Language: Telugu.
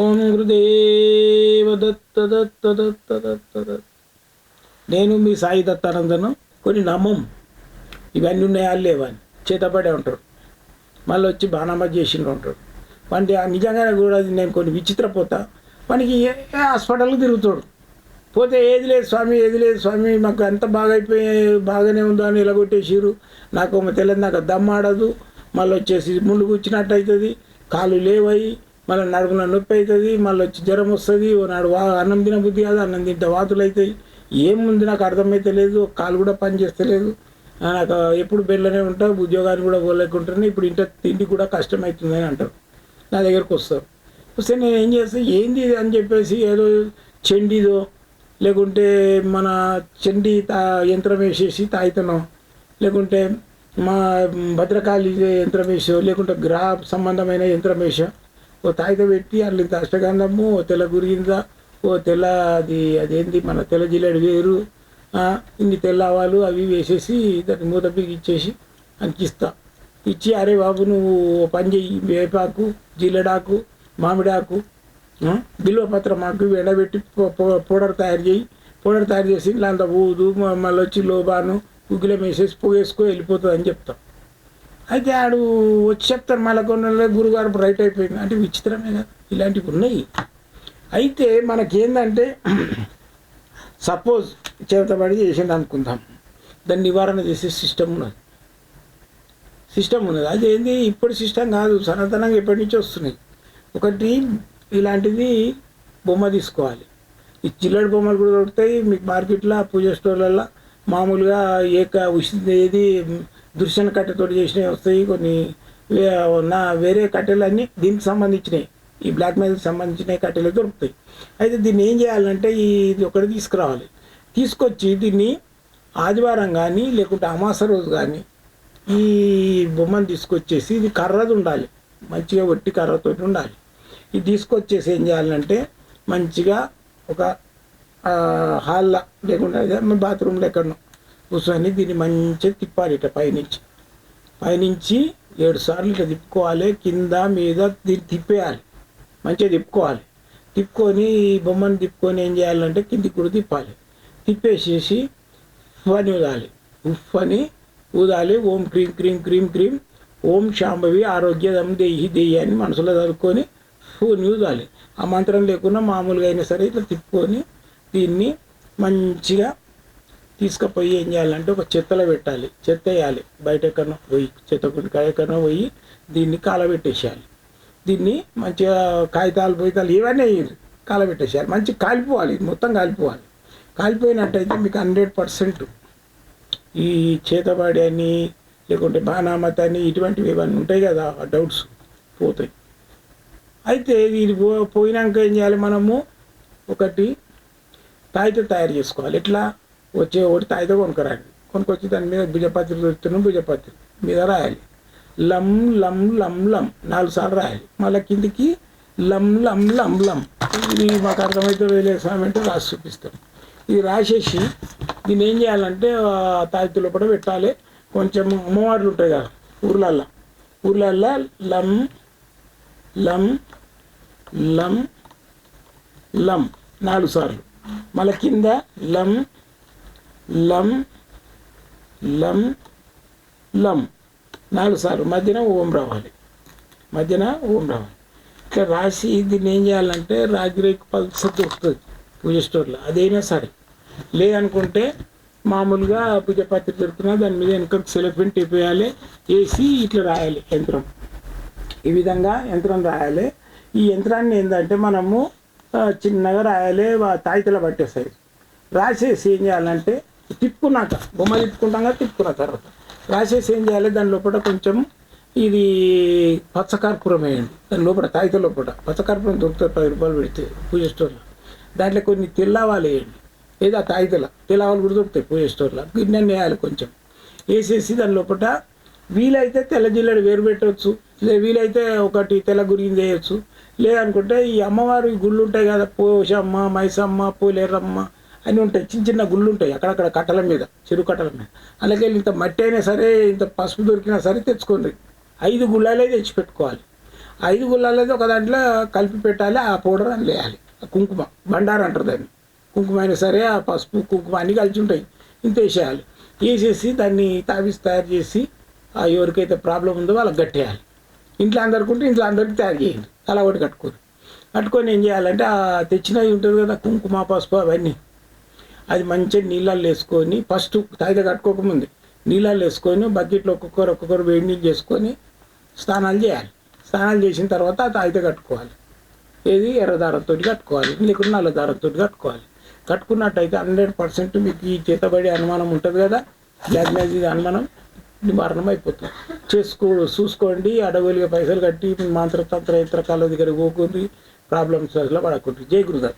ఓం గురుదేవ దత్త దత్త దత్త దత్త దత్త నేను మీ సాయి దత్తానందను కొన్ని నమ్మం ఇవన్నీ ఉన్నాయా లేవని చేతపడే ఉంటారు. మళ్ళీ వచ్చి బాణమ్మ చేసిండు ఉంటాడు వాటి నిజంగానే కూడా నేను కొన్ని విచిత్రపోతా మనకి ఏ హాస్పిటల్కి తిరుగుతాడు. పోతే ఏది లేదు స్వామి ఏది లేదు స్వామి మాకు అంత బాగా అయిపోయి బాగానే ఉందో అని ఎలగొట్టేసిరు నాకు తెలియదు నాకు దమ్ ఆడదు మళ్ళీ వచ్చేసి ముళ్ళు కూర్చున్నట్టు అవుతుంది. కాళ్ళు లేవయి. మళ్ళీ నడుమున నొప్పి అవుతుంది మళ్ళీ వచ్చి జ్వరం వస్తుంది ఓ నాడు వా అన్నం తిన బుద్ధి కాదు అన్నం తింటే వాతులు అవుతాయి ఏముంది నాకు అర్థమైతే లేదు కాలు కూడా పని చేస్తలేదు నాకు ఎప్పుడు బెల్లనే ఉంటా ఉద్యోగాన్ని కూడా పోలేకుంటున్నాను ఇప్పుడు ఇంట తిండి కూడా కష్టమవుతుందని అంటారు. నా దగ్గరకు వస్తారు. వస్తే నేను ఏం చేస్తా ఏంది అని చెప్పేసి ఏదో చెండిదో లేకుంటే మన చెండి తా యంత్రం వేసేసి తాయితనం లేకుంటే మా భద్రకాళి యంత్రం వేసో లేకుంటే గ్రహ సంబంధమైన యంత్రం వేసో ఓ తాయిత పెట్టి అట్లా అష్టగంధము ఓ తెల్ల గురింద ఓ తెల్ల అది అదేంది మన తెల్ల జిల్లెడు వేరు ఇన్ని తెల్ల ఆవాలు అవి వేసేసి దాన్ని మూత ఇచ్చేసి అంకిస్తా. ఇచ్చి అరే బాబు నువ్వు ఓ పని చెయ్యి వేపాకు జిల్లెడాకు మామిడాకు బిల్వపత్రం ఆకు ఎండబెట్టి పౌడర్ తయారు చేయి పౌడర్ తయారు చేసి ఇలా అంత ఊదు మళ్ళీ వచ్చి లోబాను ఉగ్గులం వేసేసి పొగేసుకో వెళ్ళిపోతుంది అని చెప్తాం. అయితే ఆడు వచ్చి చెప్తారు మళ్ళీ కొన్ని గురుగారు రైట్ అయిపోయింది అంటే విచిత్రమే కదా ఇలాంటివి ఉన్నాయి. అయితే మనకేందంటే సపోజ్ చేతబడి చేసింది అనుకుందాం. దాన్ని నివారణ చేసే సిస్టమ్ ఉన్నది. సిస్టమ్ ఉన్నది. అది ఏంది? ఇప్పుడు సిస్టమ్ కాదు సనాతనంగా ఎప్పటి నుంచి వస్తున్నాయి. ఒకటి ఇలాంటిది బొమ్మ తీసుకోవాలి. ఈ చిల్లడి బొమ్మలు కూడా దొరుకుతాయి. మీకు మార్కెట్లో పూజ స్టోర్లలో మామూలుగా ఏక ఉచిత ఏది దృశ్యం కట్టెతోటి చేసినవి వస్తాయి కొన్ని నా వేరే కట్టెలన్నీ దీనికి సంబంధించినవి. ఈ బ్లాక్ మెయిల్కి సంబంధించిన కట్టెలు దొరుకుతాయి. అయితే దీన్ని ఏం చేయాలంటే ఈ ఇది ఒకటి తీసుకురావాలి. తీసుకొచ్చి దీన్ని ఆదివారం కానీ లేకుంటే అమాస రోజు కానీ ఈ బొమ్మను తీసుకొచ్చేసి ఇది కర్రది ఉండాలి. మంచిగా ఒట్టి కర్రతోటి ఉండాలి. ఇది తీసుకొచ్చేసి ఏం చేయాలంటే మంచిగా ఒక హాల్లో లేకుండా బాత్రూంలో ఎక్కడనో కూర్చొని దీన్ని మంచిగా తిప్పాలి ఇట్లా పైనుంచి. పైనుంచి ఏడు సార్లు ఇట్లా తిప్పుకోవాలి కింద మీద దీన్ని తిప్పేయాలి. మంచిగా తిప్పుకోవాలి. తిప్పుకొని ఈ బొమ్మను తిప్పుకొని ఏం చేయాలంటే కిందికి కూడా తిప్పాలి. తిప్పేసేసి ఉఫ్ ఊదాలి. ఉఫ్ అని ఊదాలి. ఓం క్రీం క్రీం క్రీం క్రీం. ఓం శాంభవి ఆరోగ్యదం దేహి దెయ్యి అని మనసులో చదువుకొని ఫోన్ ఊదాలి. ఆ మంత్రం లేకుండా మామూలుగా అయినా సరే ఇట్లా తిప్పుకొని దీన్ని మంచిగా తీసుకుపోయి ఏం చేయాలంటే ఒక చెత్తలో పెట్టాలి. చెత్త వేయాలి. బయట ఎక్కడో పోయి చెత్త కుండి ఎక్కడో పోయి దీన్ని కాలబెట్టేసేయాలి. దీన్ని మంచిగా కాగితాలు పోయితాలు ఇవన్నీ వేయాలి కాలబెట్టేసేయాలి. మంచి కాలిపోవాలి. ఇది మొత్తం కాలిపోవాలి. కాలిపోయినట్టయితే మీకు హండ్రెడ్ పర్సెంట్ ఈ చేతబడి అని లేకుంటే బాణామత అని ఇటువంటివి ఇవన్నీ ఉంటాయి కదా ఆ డౌట్స్ పోతాయి. అయితే ఇది పో పోయినాక ఏం చేయాలి మనము? ఒకటి తాయిత తయారు చేసుకోవాలి. ఎట్లా? వచ్చే ఒకటి తాయితో కొనుక్కరాలి కొనుక్కొచ్చి దాని మీద భుజపత్రి దొరుకుతున్నాం భుజపత్రి మీద రాయాలి. లం లం లం లం నాలుగు సార్లు రాయాలి. మళ్ళీ కిందికి లం లం లం లం. ఇది మాకు అర్థమైతే వేలే స్వామి అంటే రాసి చూపిస్తాం. ఇది రాసేసి దీన్ని ఏం చేయాలంటే ఆ కూడా లోపల పెట్టాలి. కొంచెం అమ్మవార్లు ఉంటాయి కదా ఊర్లల్లో. ఊర్లల్లో లం లం లం లం నాలుగు సార్లు. మళ్ళీ కింద లం లం లం లం నాలుగు సార్లు. మధ్యన ఓం రావాలి. మధ్యన ఓం రావాలి. ఇట్లా రాసి దీన్ని ఏం చేయాలంటే రాగిరేకు పల్స దొరుకుతుంది పూజ స్టోర్లో. అదైనా సరే. లేదనుకుంటే మామూలుగా పూజ పత్రిక దొరుకుతున్నా దాని మీద వెనుక సెలఫెంట్ టిపేయాలి వేసి ఇట్లా రాయాలి యంత్రం. ఈ విధంగా యంత్రం రాయాలి. ఈ యంత్రాన్ని ఏంటంటే మనము చిన్నగా రాయాలి తాయితల తాయితలో రాసేసి ఏం చేయాలంటే తిప్పుకున్నాక బొమ్మ తిప్పుకుంటాం కదా తిప్పుకున్న తర్వాత రాసేసి ఏం చేయాలి? దాని లోపల కొంచెం ఇది పచ్చకర్పూరం వేయండి దాని లోపల తాయిత లోపల. పచ్చకర్పూరం దొరుకుతుంది పది రూపాయలు పెడితే పూజ స్టోర్లో. దాంట్లో కొన్ని తెల్లవాలు వేయండి. లేదా తాయితల. తెల్లవాలు కూడా దొరుకుతాయి పూజ స్టోర్లో. గిన్నె వేయాలి కొంచెం. వేసేసి దాని లోపల వీలైతే తెల్ల జిల్లెడు వేరు పెట్టవచ్చు. లే వీలైతే ఒకటి తెల్ల గురించి వేయచ్చు లేదనుకుంటే ఈ అమ్మవారి గుళ్ళు ఉంటాయి కదా పోషమ్మ మైసమ్మ పోలేరమ్మ అన్నీ ఉంటాయి. చిన్న చిన్న గుళ్ళు ఉంటాయి. అక్కడక్కడ కట్టల మీద చెరువు కట్టల మీద. అలాగే ఇంత మట్టి అయినా సరే ఇంత పసుపు దొరికినా సరే తెచ్చుకోండి. ఐదు గుళ్ళాలే తెచ్చి పెట్టుకోవాలి ఐదు గుళ్ళాలది ఒక దాంట్లో కలిపి పెట్టాలి ఆ పౌడర్ అని వేయాలి. ఆ కుంకుమ బండారు అంటారు దాన్ని. కుంకుమ అయినా సరే ఆ పసుపు కుంకుమ అన్నీ కలిసి ఉంటాయి. ఇంత వేసేయాలి. వేసేసి దాన్ని తావిసి తయారు చేసి ఆ ఎవరికైతే ప్రాబ్లం ఉందో వాళ్ళకి కట్టేయాలి. ఇంట్లో అందరికి ఇంట్లో అందరికి తయారు చేయండి. అలా ఒకటి కట్టుకోరు కట్టుకొని ఏం చేయాలంటే ఆ తెచ్చినవి ఉంటుంది కదా కుంకుమ పసుపు అవన్నీ. అది మంచిగా నీళ్ళల్లో వేసుకొని ఫస్ట్ తాయిద కట్టుకోకముందు నీళ్ళల్లో వేసుకొని బకెట్లో ఒక్కొక్కరు ఒక్కొక్కరు వేడి నీళ్ళు చేసుకొని స్నానాలు చేయాలి. స్నానాలు చేసిన తర్వాత ఆ కట్టుకోవాలి. ఏది? ఎర్రదారంతో కట్టుకోవాలి. లేకుంటే నల్ల దారంతో కట్టుకోవాలి. కట్టుకున్నట్టయితే హండ్రెడ్ పర్సెంట్ మీకు ఈ చేతబడి అనుమానం ఉంటుంది కదా? బ్లాక్ అనుమానం నివారణం అయిపోతుంది. చేసుకో చూసుకోండి. అడవులుగా పైసలు కట్టి మంత్రతంత్ర యంత్రకాల దగ్గర పోకుంది ప్రాబ్లమ్స్ అసలు పడకుండా. జై గురుదత్త.